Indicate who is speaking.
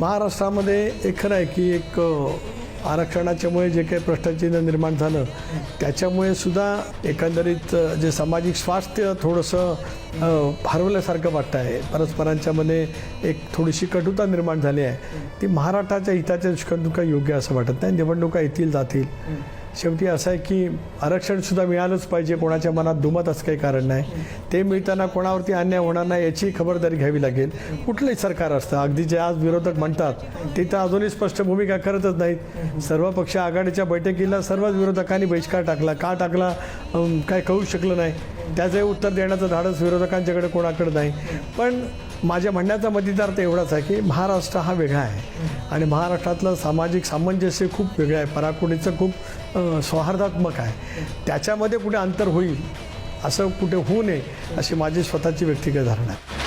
Speaker 1: महाराष्ट्रामध्ये एक खरं आहे की एक आरक्षणाच्यामुळे जे काही भ्रष्टाचार निर्माण झालं त्याच्यामुळे सुद्धा एकंदरीत जे सामाजिक स्वास्थ्य थोडंसं हरवल्यासारखं वाटतं आहे. परस्परांच्यामध्ये एक थोडीशी कटुता निर्माण झाली आहे. ती महाराष्ट्राच्या हिताच्या दृष्टीने काही योग्य असं वाटत नाही. निवडणुका येतील जातील. शेवटी असं आहे की आरक्षणसुद्धा मिळालंच पाहिजे कोणाच्या मनात दुमत असं काही कारण नाही. ते मिळताना कोणावरती अन्याय होणार नाही याची खबरदारी घ्यावी लागेल. कुठलंही सरकार असतं. अगदी जे आज विरोधक म्हणतात ते तर अजूनही स्पष्ट भूमिका करतच नाहीत. सर्व पक्ष आघाडीच्या बैठकीला सर्वच विरोधकांनी बहिष्कार टाकला. का टाकला? काय कळू शकलं नाही. त्याचंही उत्तर देण्याचं धाडस विरोधकांच्याकडे कोणाकडे नाही. पण माझ्या म्हणण्याचा मतितार्थ एवढाच आहे की महाराष्ट्र हा वेगळा आहे. आणि महाराष्ट्रातलं सामाजिक सामंजस्य खूप वेगळं आहे. पराकोणीचं खूप सौहार्दात्मक आहे. त्याच्यामध्ये कुठे अंतर होईल असं कुठे होऊ नये अशी माझी स्वतःची व्यक्तिगत धारणा आहे.